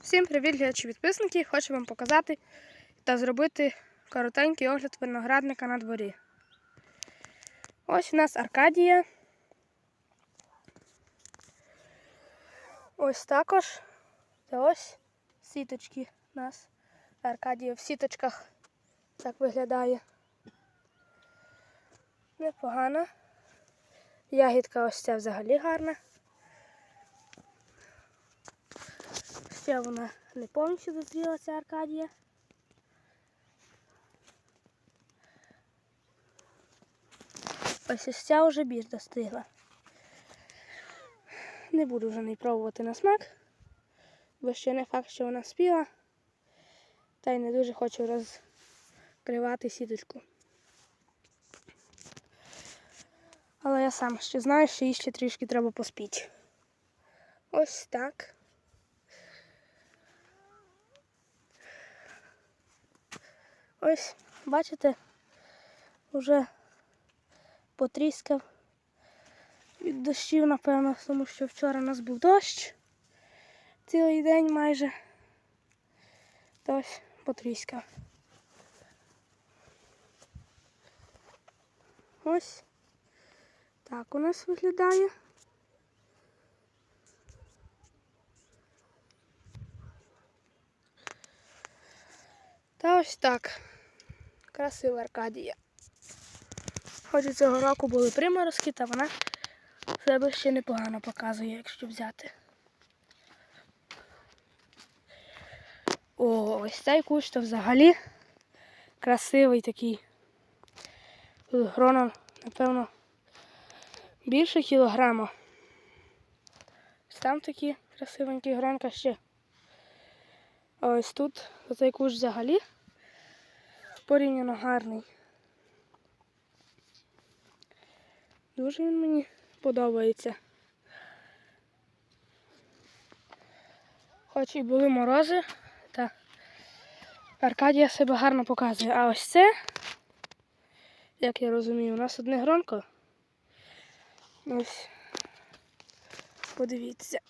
Всім привіт, глядачі підписники! Хочу вам показати та зробити коротенький огляд виноградника на дворі. Ось у нас Аркадія. Ось також. Та ось сіточки у нас. Аркадія в сіточках так виглядає. Непогано. Ягідка ось ця взагалі гарна. Ще вона не повністю дозріла ця Аркадія. Ось ось ця вже більш достигла. Не буду вже неї пробувати на смак, бо ще не факт, що вона спіла. Та й не дуже хочу розкривати сіточку. Але я сам ще знаю, що їй ще трішки треба поспіти. Ось так. Ось, бачите, вже потріскав від дощів, напевно, тому що вчора у нас був дощ цілий день майже. То ось потріскав. Ось так у нас виглядає. Та ось так. Красива Аркадія. Хоч і цього року були приморозки, та вона себе ще непогано показує, якщо взяти. О, ось цей кущ то взагалі красивий такий. Тут Грона, напевно, більше кілограма. Ось там такі красивенькі гронка ще. А ось тут цей кущ взагалі порівняно гарний. Дуже він мені подобається. Хоч і були морози, та Аркадія себе гарно показує. А ось це, як я розумію, у нас одне гронко. Ось. Подивіться.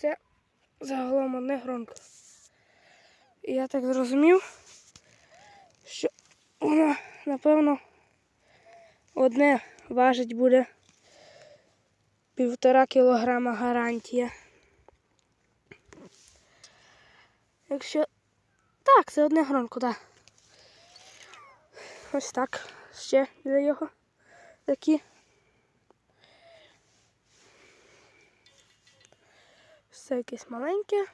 Це загалом одне гронко. І я так зрозумів, що воно, напевно, одне важить буде півтора кілограма гарантія. Якщо... Так, це одне гронко, так. Ось так. Ще для його такі. Все якесь маленьке.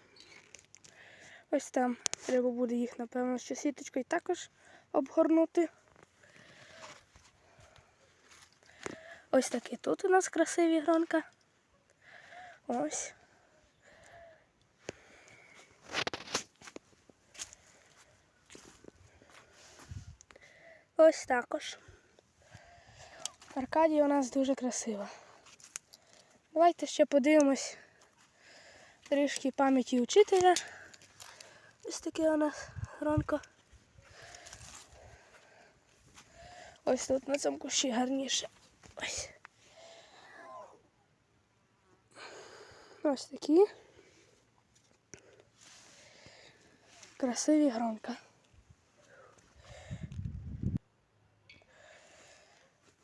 Ось там треба буде їх, напевно, що сіточкою також обгорнути. Ось такі тут у нас красиві гронка. Ось. Ось також. Аркадія у нас дуже красива. Давайте ще подивимось трішки пам'яті учителя. Ось таке у нас гронко. Ось тут на цьому кущі гарніше. Ось. Ось такі. Красиві гронка.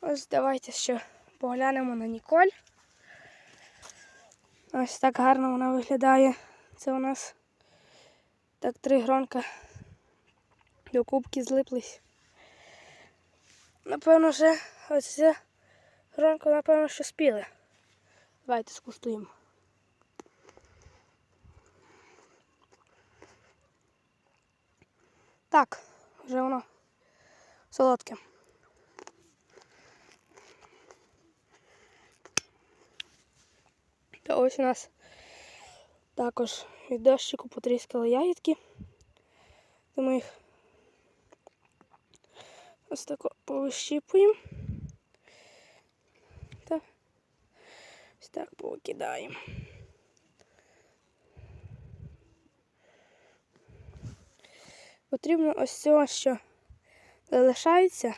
Ось давайте ще поглянемо на Ніколь. Ось так гарно вона виглядає. Це у нас так три гронка до кубки злиплись. Напевно, вже ось це гронко, напевно, що спіли. Давайте скуштуємо. Так, вже воно солодке. Ось у нас також від дощику потріскали ягідки. То ми їх ось тако повищіпуємо. Та ось так повикидаємо. Потрібно ось цього, що залишається.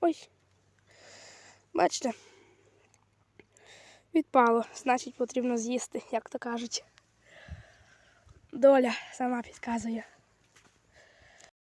Ой. Бачите, Відпало, значить потрібно з'їсти, як то кажуть. Доля сама підказує.